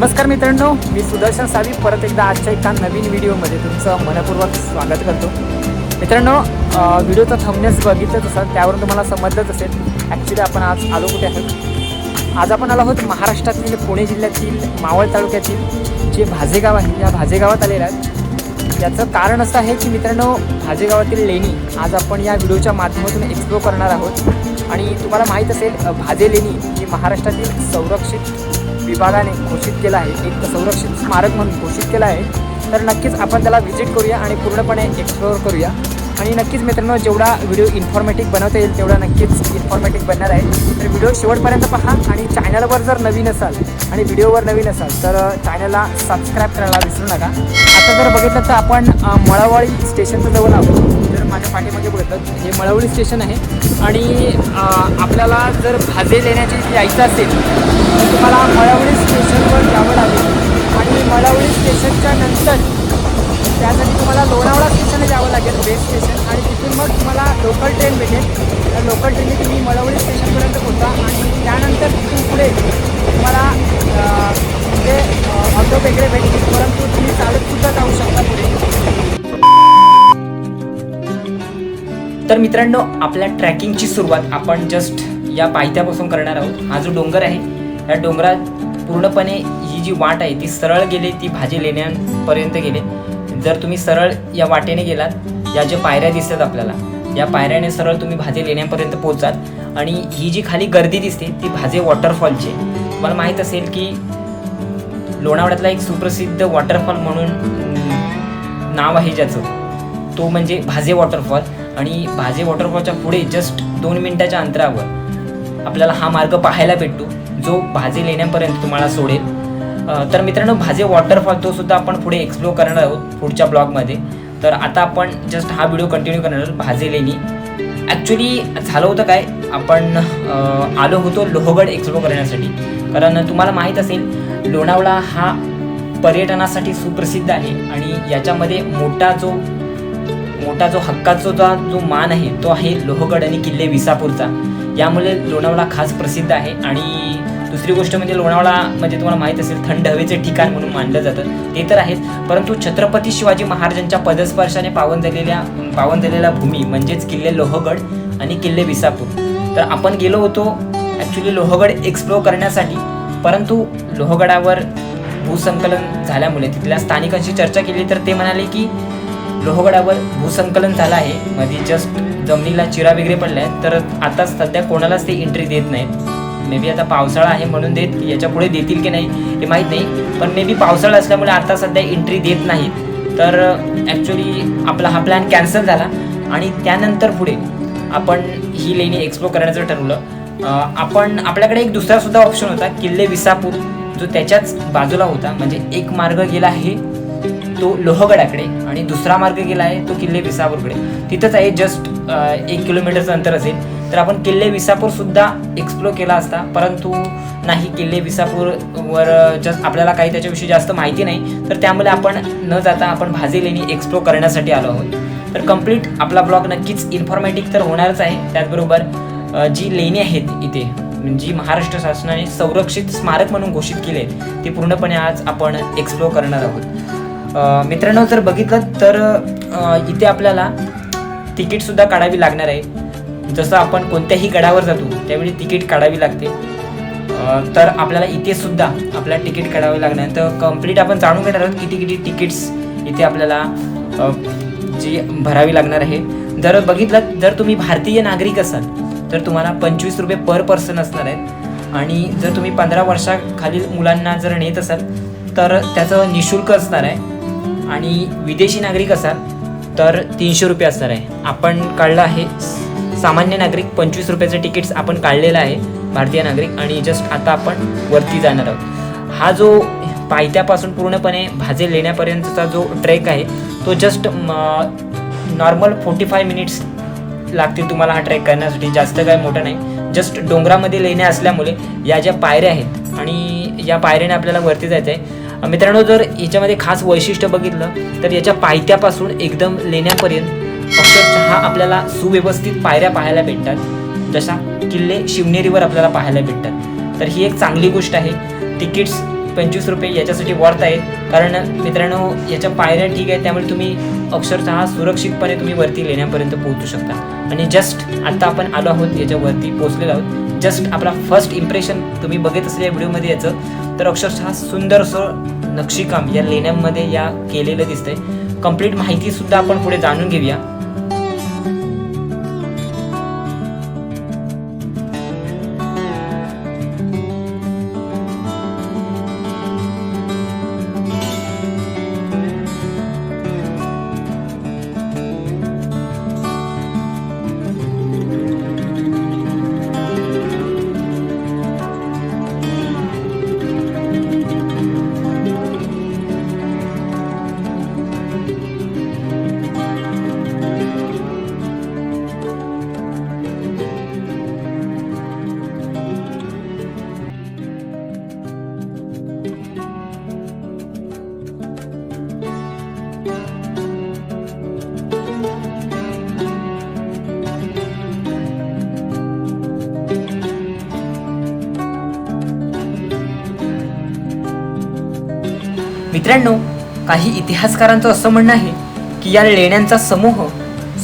नमस्कार मित्रांनो मी सुदर्शन सावी. परत एकदा आजच्या एका नवीन व्हिडिओमध्ये तुमचं मनपूर्वक स्वागत करतो. मित्रांनो अं, व्हिडिओचा थंबनेल्स बघितलंच असाल त्यावरून तुम्हाला समजलंच असेल. ॲक्च्युली आपण आज आलो कुठे आहोत? आज आपण आलो आहोत महाराष्ट्रातील पुणे जिल्ह्यातील मावळ तालुक्यातील जे भाजेगाव आहे या भाजेगावात आलेलं आहे याचं कारण असं आहे की मित्रांनो भाजेगावातील लेणी आज आपण या व्हिडिओच्या माध्यमातून एक्सप्लोर करणार आहोत. आणि तुम्हाला माहीत असेल अ, भाजे लेणी ही महाराष्ट्रातील संरक्षित विभागाने घोषित केलं आहे एक संरक्षित स्मारक म्हणून घोषित केलं आहे तर नक्कीच आपण त्याला व्हिजिट करूया आणि पूर्णपणे एक्सप्लोअर करूया. आणि नक्कीच मित्रांनो जेवढा व्हिडिओ इन्फॉर्मेटिव्ह बनवता येईल तेवढा नक्कीच इन्फॉर्मेटिव्ह बनणार आहे. तर व्हिडिओ शेवटपर्यंत पहा आणि चॅनलवर जर नवीन असाल आणि व्हिडिओवर नवीन असाल तर चॅनलला सबस्क्राईब करायला विसरू नका. आता जर बघितलं तर आपण मळावाळी मळावळी स्टेशनच्या जवळ आहोत. जर माझ्या पाठीमध्ये बघितलं हे मळवळी स्टेशन आहे. आणि आपल्याला जर भाजे लेण्याची यायचं असेल तर तुम्हाला मळवळी स्टेशनवर यावं लागेल. आणि मळवळी स्टेशनच्या नंतर त्यासाठी तुम्हाला लोणावळा स्टेशनला जावं लागेल बेस्ट स्टेशन आणि तिथून मग तुम्हाला लोकल ट्रेन भेटेल. त्या लोकल ट्रेनने तुम्ही मळवळी स्टेशनपर्यंत पोहोचा आणि त्यानंतर तिथून पुढे तुम्हाला म्हणजे ऑटो वगैरे भेटतील. परंतु तुम्ही चालतसुद्धा जाऊ शकता पुढे. तर मित्रांनो आपल्या ट्रॅकिंगची सुरुवात आपण जस्ट या पायथ्यापासून करणार आहोत. हा जो डोंगर आहे या डोंगरात पूर्णपणे ही जी वाट आहे ती सरळ गेली ती भाजी लेण्यांपर्यंत गेले. जर तुम्ही सरळ या वाटेने गेलात या ज्या पायऱ्या दिसतात आपल्याला या पायऱ्याने सरळ तुम्ही भाजे लेण्यापर्यंत पोहोचाल. आणि ही जी खाली गर्दी दिसते ती भाजे वॉटरफॉलची आहे. तुम्हाला माहीत असेल की लोणावळ्यातला एक सुप्रसिद्ध वॉटरफॉल म्हणून नाव आहे ज्याचं. तो म्हणजे भाजे वॉटरफॉल आणि भाजे वॉटरफॉलच्या पुढे जस्ट दोन मिनिटाच्या अंतरावर आपल्याला हा मार्ग पाहायला भेटतो जो भाजे लेण्यापर्यंत तुम्हाला सोडेल. तर मित्रांनो भाजे वॉटरफॉल तो सुद्धा आपण पुढे एक्सप्लोर करणार आहोत पुढच्या ब्लॉगमध्ये. तर आता आपण जस्ट हा व्हिडिओ कंटिन्यू करणार आहोत भाजे लेणी. ॲक्च्युली झालं होतं काय? आपण आलो होतो लोहगड एक्सप्लोर करण्यासाठी. कारण तुम्हाला माहीत असेल लोणावळा हा पर्यटनासाठी सुप्रसिद्ध आहे आणि याच्यामध्ये मोठा जो मोठा जो हक्काचा जो मान आहे तो आहे लोहगड आणि किल्ले विसापूरचा. यामुळे लोणावळा खास प्रसिद्ध आहे. आणि दुसरी गोष्ट म्हणजे लोणावळा म्हणजे तुम्हाला माहीत असेल थंड हवेचे ठिकाण म्हणून मानलं जातं. ते तर आहेच परंतु छत्रपती शिवाजी महाराजांच्या पदस्पर्शाने पावन झालेल्या पावन झालेल्या भूमी म्हणजेच किल्ले लोहगड आणि किल्ले विसापूर. तर आपण गेलो होतो ॲक्च्युली लोहगड एक्सप्लोअर करण्यासाठी परंतु लोहगडावर भूसंकलन झाल्यामुळे तिथल्या स्थानिकांशी चर्चा केली तर ते म्हणाले की लोहगडावर भूसंकलन झालं आहे. मध्ये जस्ट जमिनीला चिरा वगैरे पडल्या आहेत. तर आता सध्या कोणालाच ते एंट्री देत नाहीत. मे बी आता पावसाळा आहे म्हणून देत याच्यापुढे देतील की नाही हे माहीत नाही. पण मे बी पावसाळा असल्यामुळे आता सध्या एंट्री देत नाहीत. तर ॲक्च्युली आपला हा प्लॅन कॅन्सल झाला. आणि त्यानंतर पुढे आपण ही लेणी एक्सप्लोर करण्याचं ठरवलं. आपण आपल्याकडे एक दुसरा सुद्धा ऑप्शन होता किल्ले विसापूर जो त्याच्याच बाजूला होता. म्हणजे एक मार्ग गेला आहे. तो लोहगडाकडे आणि दुसरा मार्ग गेला आहे तो किल्ले विसापूरकडे. तिथंच आहे जस्ट एक किलोमीटरचं अंतर असेल. तर आपण किल्ले विसापूर सुद्धा एक्सप्लोर केला असता. परंतु नाही किल्ले विसापूरवर जस्ट आपल्याला काही त्याच्याविषयी जास्त माहिती नाही. तर त्यामुळे आपण न जाता आपण भाजी लेणी एक्सप्लोर करण्यासाठी आलो आहोत. तर कंप्लीट आपला ब्लॉग नक्कीच इन्फॉर्मॅटिक तर होणारच आहे. त्याचबरोबर जी लेणी आहेत इथे जी महाराष्ट्र शासनाने संरक्षित स्मारक म्हणून घोषित केले आहेत ते पूर्णपणे आज आपण एक्सप्लोर करणार आहोत. मित्रांनो जर बघितलं तर इथे आपल्याला तिकीटसुद्धा काढावी लागणार आहे. जसं आपण कोणत्याही गडावर जातो त्यावेळी तिकीट काढावी लागते. तर आपल्याला इथे सुद्धा आपल्याला तिकीट काढावे लागणार तर कंप्लीट आपण जाणून घेणार आहोत किती किती तिकीट्स इथे आपल्याला जी भरावी लागणार आहे. जर बघितलं जर तुम्ही भारतीय नागरिक असाल तर तुम्हाला पंचवीस रुपये पर पर्सन असणार आहेत. आणि जर तुम्ही पंधरा वर्षाखालील मुलांना जर नेत असाल तर त्याचं निशुल्क असणार आहे. आणि विदेशी नागरिक असाल तर तीनशे रुपये असणार आहे. आपण काढलं आहे सामान्य नागरिक पंचवीस रुपयाचं तिकीट्स आपण काढलेलं आहे भारतीय नागरिक आणि जस्ट आता आपण वरती जाणार आहोत. हा जो पायथ्यापासून पूर्णपणे भाजे लेण्यापर्यंतचा जो ट्रेक आहे तो just normal forty five minutes लागतील तुम्हाला हा ट्रेक करण्यासाठी. जास्त काय मोठं नाही. जस्ट डोंगरामध्ये लेण्या असल्यामुळे या ज्या पायऱ्या आहेत आणि या पायऱ्याने आपल्याला वरती जायचं आहे मित्रांनो जर याच्यामध्ये खास वैशिष्ट्य बघितलं तर याच्या पायथ्यापासून एकदम लेण्यापर्यंत अक्षरशः आपल्याला सुव्यवस्थित पायऱ्या पाहायला भेटतात. जशा किल्ले शिवनेरीवर आपल्याला पाहायला भेटतात. तर ही एक चांगली गोष्ट आहे. तिकीट्स पंचवीस रुपये याच्यासाठी वर्थ आहेत. कारण मित्रांनो याच्या पायऱ्या ठीक आहे त्यामुळे तुम्ही अक्षरशः सुरक्षितपणे तुम्ही वरती लेण्यापर्यंत पोहोचू शकता. आणि जस्ट आता आपण आलो आहोत याच्यावरती पोहोचलेलो आहोत. जस्ट आपला फर्स्ट इम्प्रेशन तुम्ही बघत असलेल्या व्हिडिओमध्ये याचं तर अक्षरशः सुंदर असं नक्षीकाम या लेण्यांमध्ये या केलेलं दिसतंय. कंप्लीट माहितीसुद्धा आपण पुढे जाणून घेऊया. मित्रांनो काही इतिहासकारांचं असं म्हणणं आहे की या लेण्यांचा समूह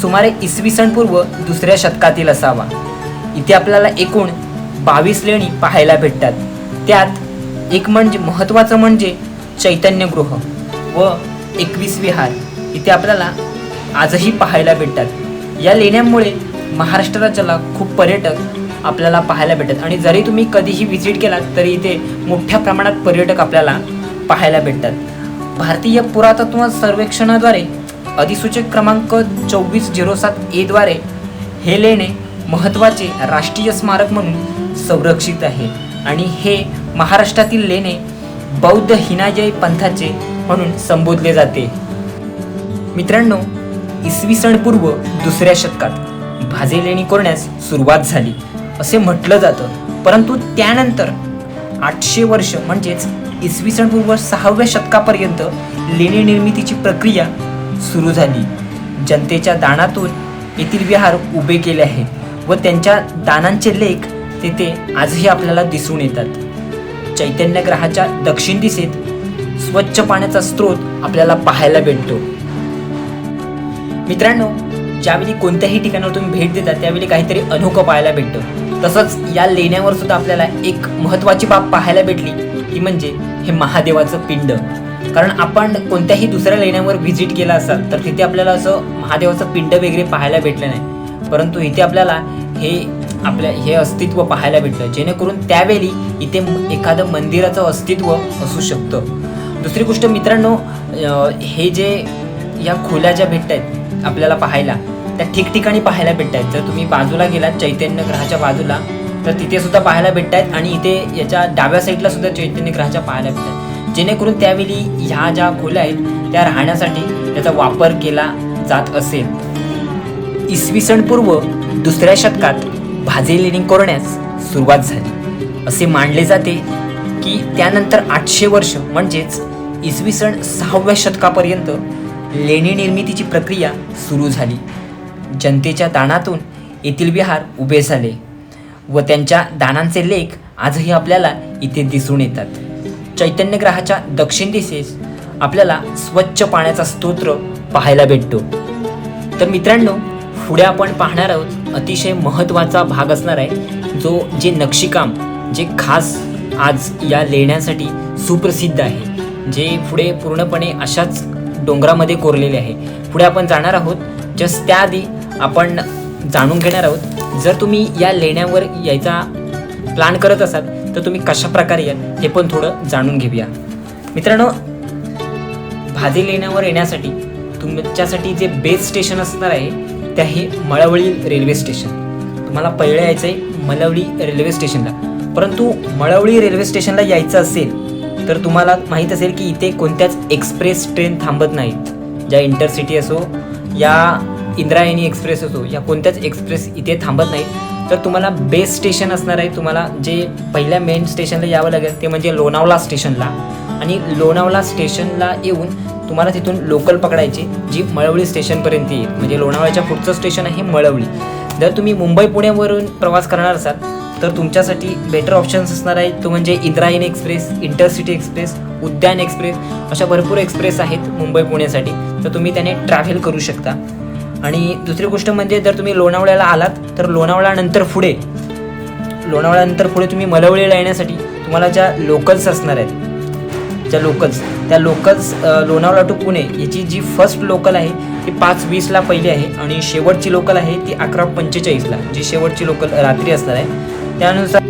सुमारे इसवी सन पूर्व दुसऱ्या शतकातील असावा. इथे आपल्याला एकूण बावीस लेणी पाहायला भेटतात. त्यात एक म्हणजे महत्त्वाचं म्हणजे चैतन्यगृह व एकवीस विहार. इथे आपल्याला आजही पाहायला भेटतात. या लेण्यांमुळे महाराष्ट्र राज्याला खूप पर्यटक आपल्याला पाहायला भेटतात. आणि जरी तुम्ही कधीही व्हिजिट केलात तरी इथे मोठ्या प्रमाणात पर्यटक आपल्याला पाहायला भेटतात. भारतीय पुरातत्व सर्वेक्षणाद्वारे अधिसूचक क्रमांक चोवीस झिरो सात एद्वारे हे लेणे महत्त्वाचे राष्ट्रीय स्मारक म्हणून संरक्षित आहे. आणि हे महाराष्ट्रातील लेणे बौद्ध हिनाजय पंथाचे म्हणून संबोधले जाते. मित्रांनो इसवी सन पूर्व दुसऱ्या शतकात भाजे लेणी कोरण्यास सुरुवात झाली. असे म्हटलं जातं. परंतु त्यानंतर आठशे वर्ष म्हणजेच इसवी सन पूर्व सहाव्या शतकापर्यंत लेणी निर्मितीची प्रक्रिया सुरू झाली. जनतेच्या दानातून येथील विहार उभे केले आहेत व त्यांच्या दानांचे लेख तेथे आजही आपल्याला दिसून येतात. चैतन्यग्रहाच्या दक्षिण दिशेत स्वच्छ पाण्याचा स्रोत आपल्याला पाहायला भेटतो. मित्रांनो ज्यावेळी कोणत्याही ठिकाणावर तुम्ही भेट देता त्यावेळी काहीतरी अनोखं पाहायला भेटतं. तसंच या लेण्यावर सुद्धा आपल्याला एक महत्त्वाची बाब पाहायला भेटली ती म्हणजे हे महादेवाचं पिंड. कारण आपण कोणत्याही दुसऱ्या लेण्यावर व्हिजिट केला असाल तर तिथे आपल्याला असं महादेवाचं पिंड वगैरे पाहायला भेटलं नाही. परंतु इथे आपल्याला हे आपल्या हे अस्तित्व पाहायला भेटलं जेणेकरून त्यावेळी इथे एखादं मंदिराचं अस्तित्व असू शकतं. दुसरी गोष्ट मित्रांनो हे जे या खोल्या ज्या भेटत आहेत आपल्याला पाहायला त्या ठिकठिकाणी पाहायला भेटत आहेत जर तुम्ही बाजूला गेलात चैतन्य ग्रहाच्या बाजूला तर तिथे सुद्धा पाहायला भेटत आहेत आणि इथे याच्या डाव्या साईडला सुद्धा चैतन्य ग्रहाच्या पाहायला भेटत आहेत जेणेकरून त्यावेळी ह्या ज्या खोल्या आहेत त्या राहण्यासाठी त्याचा वापर केला जात असेल. इसवी सन पूर्व दुसऱ्या शतकात भाजे लेणी कोरण्यास सुरुवात झाली. असे मानले जाते की त्यानंतर आठशे वर्ष म्हणजेच इसवी सन सहाव्या शतकापर्यंत लेणी निर्मितीची प्रक्रिया सुरू झाली. जनतेच्या दानातून येथील विहार उभे झाले व त्यांच्या दानांचे लेख आजही आपल्याला इथे दिसून येतात. चैतन्यग्रहाच्या दक्षिण दिशेस आपल्याला स्वच्छ पाण्याचा स्तोत्र पाहायला भेटतो. तर मित्रांनो पुढे आपण पाहणार आहोत अतिशय महत्त्वाचा भाग असणार आहे जो जे नक्षीकाम जे खास आज या लेण्यासाठी सुप्रसिद्ध आहे जे पुढे पूर्णपणे अशाच डोंगरामध्ये कोरलेले आहे. पुढे आपण जाणार आहोत जस्ट त्याआधी आपण जाणून घेणार आहोत. जर तुम्ही या लेण्यावर यायचा प्लॅन करत असाल तर तुम्ही कशा प्रकारे याल हे पण थोडं जाणून घेऊया. मित्रांनो भाजी लेण्यावर येण्यासाठी तुमच्यासाठी जे बेस स्टेशन असणार आहे ते आहे मळवळी रेल्वे स्टेशन तुम्हाला पहिलं यायचं आहे मळवळी रेल्वे स्टेशनला परंतु मळवळी रेल्वे स्टेशनला यायचं असेल तर तुम्हाला माहीत असेल की इथे कोणत्याच एक्सप्रेस ट्रेन थांबत नाहीत. ज्या इंटरसिटी असो या इंद्रायणी एक्सप्रेस असो या कोणत्याच एक्सप्रेस इथे थांबत नाहीत. तर तुम्हाला बेस स्टेशन असणार आहे. तुम्हाला जे पहिल्या मेन स्टेशनला यावं लागेल ते म्हणजे लोणावला स्टेशनला आणि लोणावला स्टेशनला येऊन तुम्हाला तिथून लोकल पकडायची जी मळवळी स्टेशनपर्यंत येईल. म्हणजे लोणावळ्याच्या पुढचं स्टेशन आहे मळवळी. जर तुम्ही मुंबई पुण्यावरून प्रवास करणार असाल तर तुमच्यासाठी बेटर ऑप्शन्स असणार आहे तो म्हणजे Indrayani express intercity express Udyan express अशा भरपूर एक्सप्रेस आहेत मुंबई पुण्यासाठी. तर तुम्ही त्याने ट्रॅव्हल करू शकता. आणि दुसरी गोष्ट म्हणजे जर तुम्ही लोणावळ्याला आलात तर लोणावळ्यानंतर पुढे लोणावळ्यानंतर पुढे तुम्ही मलवळीला येण्यासाठी तुम्हाला ज्या लोकल्स असणार आहेत ज्या लोकल्स त्या लोकल्स लोणावळा टू पुणे याची जी फर्स्ट लोकल आहे ती पाच वीसला पहिली आहे आणि शेवटची लोकल आहे ती अकरा पंचेचाळीसला जी शेवटची लोकल रात्री असणार आहे. त्यानुसार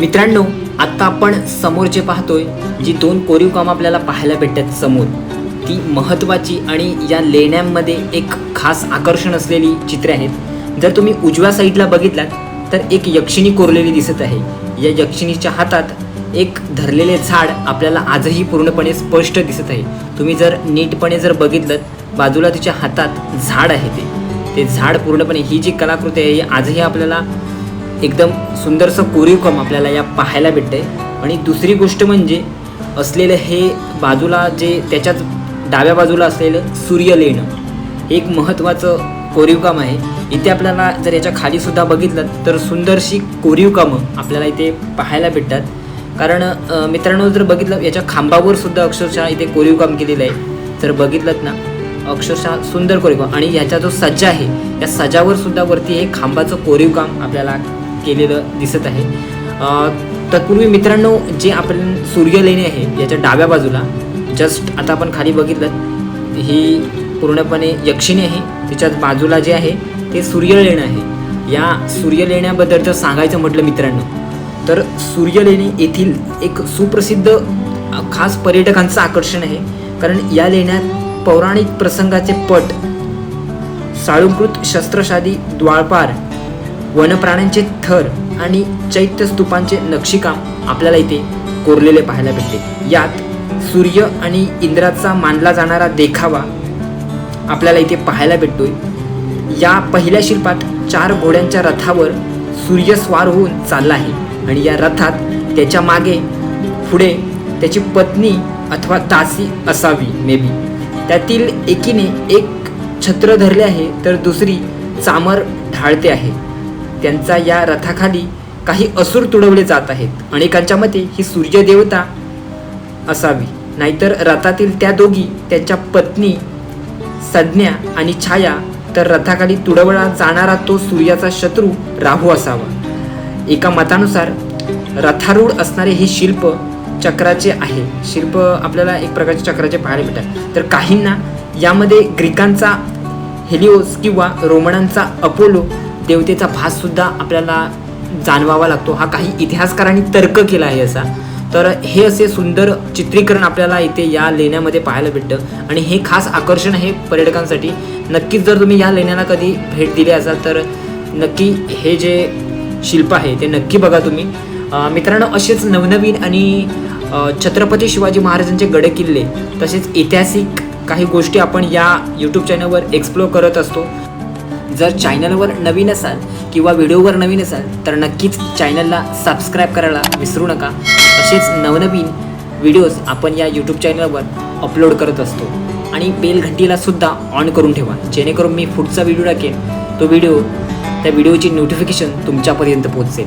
मित्रांनो आत्ता आपण समोर जे पाहतोय जी दोन कोरीव काम आपल्याला पाहायला भेटतात समोर ती महत्त्वाची आणि या लेण्यांमध्ये एक खास आकर्षण असलेली चित्रे आहेत. जर तुम्ही उजव्या साईडला बघितलात तर एक यक्षिणी कोरलेली दिसत आहे. या यक्षिणीच्या हातात एक धरलेले झाड आपल्याला आजही पूर्णपणे स्पष्ट दिसत आहे. तुम्ही जर नीटपणे जर बघितलं बाजूला तिच्या हातात झाड आहे ते. ते झाड पूर्णपणे ही जी कलाकृती आहे ही आजही आपल्याला एकदम सुंदरसं कोरीव काम आपल्याला या पाहायला भेटतंय. आणि दुसरी गोष्ट म्हणजे असलेलं हे बाजूला जे त्याच्याच डाव्या बाजूला असलेलं सूर्य लेणं हे एक महत्त्वाचं कोरीव काम आहे. इथे आपल्याला जर याच्या खालीसुद्धा बघितलं तर सुंदरशी कोरीव कामं आपल्याला इथे पाहायला भेटतात. कारण मित्रांनो जर बघितलं याच्या खांबावर सुद्धा अक्षरशः इथे कोरीव काम केलेलं आहे. तर बघितलं ना अक्षरशः सुंदर कोरीव आणि ह्याचा जो सज्जा आहे त्या सजावर सुद्धा वरती हे खांबाचं कोरीव काम आपल्याला केलेलं दिसत आहे. तत्पूर्वी मित्रांनो जे आपण सूर्य लेणी आहे याच्या डाव्या बाजूला जस्ट आता आपण खाली बघितलं ही पूर्णपणे यक्षिणी आहे. तिच्याच बाजूला जे आहे ते सूर्यलेणं आहे. या सूर्यलेण्याबद्दल जर सांगायचं म्हटलं मित्रांनो तर सूर्यलेणी येथील एक सुप्रसिद्ध खास पर्यटकांचं आकर्षण आहे. कारण या लेण्यात पौराणिक प्रसंगाचे पट साळुकृत शस्त्रशादी द्वाळपार वनप्राण्यांचे थर आणि चैत्य स्तूपांचे नक्षीकाम आपल्याला इथे कोरलेले पाहायला भेटते. यात सूर्य आणि इंद्राचा मानला जाणारा देखावा आपल्याला इथे पाहायला भेटतोय. या पहिल्या शिल्पात चार घोड्यांच्या रथावर सूर्य स्वार होऊन चालला आहे आणि या रथात त्याच्यामागे पुढे त्याची पत्नी अथवा दासी असावी मे बी त्यातील एकीने एक छत्र धरले आहे तर दुसरी चामर ढाळते आहे. त्यांचा या रथाखाली काही असुर तुडवले जात आहेत. अनेकांच्या मते ही सूर्यदेवता असावी. नाहीतर रथातील त्या दोघी त्यांच्या पत्नी संज्ञा आणि छाया तर रथाखाली तुडवला जाणारा तो सूर्याचा शत्रू राहू असावा. एका मतानुसार रथारूढ असणारे हे शिल्प चक्राचे आहे. शिल्प आपल्याला एक प्रकारचे चक्राचे पाहायला भेटतात तर काहींना यामध्ये ग्रीकांचा हेलिओस किंवा रोमनांचा अपोलो देवतेचा भाससुद्धा आपल्याला जाणवावा लागतो. हा काही इतिहासकारांनी तर्क केला आहे असा. तर हे असे सुंदर चित्रीकरण आपल्याला इथे या लेण्यामध्ये पाहायला भेटतं. आणि हे खास आकर्षण आहे पर्यटकांसाठी. नक्कीच जर तुम्ही या लेण्याला कधी भेट दिली असाल तर नक्की हे जे शिल्प आहे ते नक्की बघा तुम्ही. मित्रांनो असेच नवनवीन आणि छत्रपती शिवाजी महाराजांचे गड किल्ले तसेच ऐतिहासिक काही गोष्टी आपण या यूट्यूब चॅनलवर एक्सप्लोर करत असतो. जर चॅनलवर नवीन असाल किंवा व्हिडिओवर नवीन असाल तर नक्कीच चॅनलला सबस्क्राईब करायला विसरू नका. तसेच नवनवीन व्हिडिओज आपण या यूट्यूब चॅनलवर अपलोड करत असतो. आणि बेल घंटीला सुद्धा ऑन करून ठेवा. जेणेकरून मी पुढचा व्हिडिओ टाकेन तो व्हिडिओ त्या व्हिडिओची नोटिफिकेशन तुमच्यापर्यंत पोहोचेल.